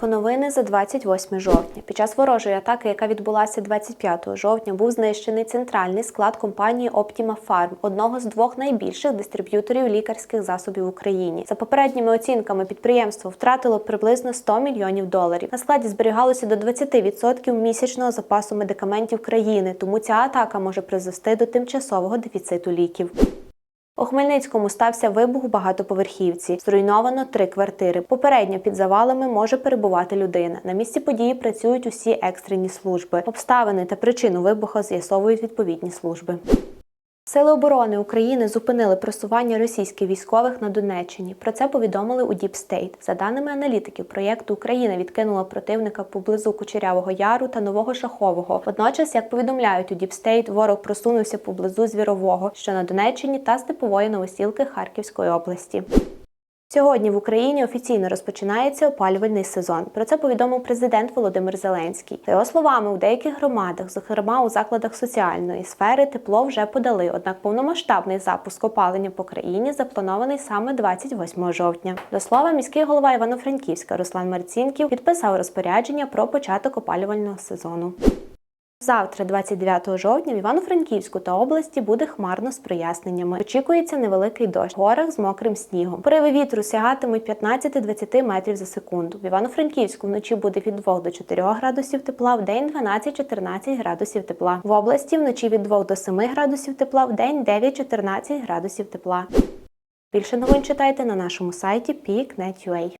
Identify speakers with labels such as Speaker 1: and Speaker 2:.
Speaker 1: Коротко новини за 28 жовтня. Під час ворожої атаки, яка відбулася 25 жовтня, був знищений центральний склад компанії Optima Farm, одного з двох найбільших дистриб'юторів лікарських засобів в Україні. За попередніми оцінками, підприємство втратило приблизно 100 мільйонів доларів. На складі зберігалося до 20% місячного запасу медикаментів країни, тому ця атака може призвести до тимчасового дефіциту ліків. У Хмельницькому стався вибух у багатоповерхівці. Зруйновано три квартири. Попередньо під завалами може перебувати людина. На місці події працюють усі екстрені служби. Обставини та причину вибуху з'ясовують відповідні служби. Сили оборони України зупинили просування російських військових на Донеччині. Про це повідомили у Deep State. За даними аналітиків, проєкту Україна відкинула противника поблизу Кучерявого Яру та Нового Шахового. Водночас, як повідомляють у State, ворог просунувся поблизу Звірового, що на Донеччині та Степової Новосілки Харківської області. Сьогодні в Україні офіційно розпочинається опалювальний сезон. Про це повідомив президент Володимир Зеленський. За його словами, у деяких громадах, зокрема у закладах соціальної сфери, тепло вже подали. Однак повномасштабний запуск опалення по країні запланований саме 28 жовтня. До слова, міський голова Івано-Франківська Руслан Марцінків підписав розпорядження про початок опалювального сезону. Завтра, 29 жовтня, в Івано-Франківську та області буде хмарно з проясненнями. Очікується невеликий дощ в горах з мокрим снігом. Пориви вітру сягатимуть 15-20 метрів за секунду. В Івано-Франківську вночі буде від 2 до 4 градусів тепла, в день 12-14 градусів тепла. В області вночі від 2 до 7 градусів тепла, в день 9-14 градусів тепла. Більше новин читайте на нашому сайті peak.net.ua.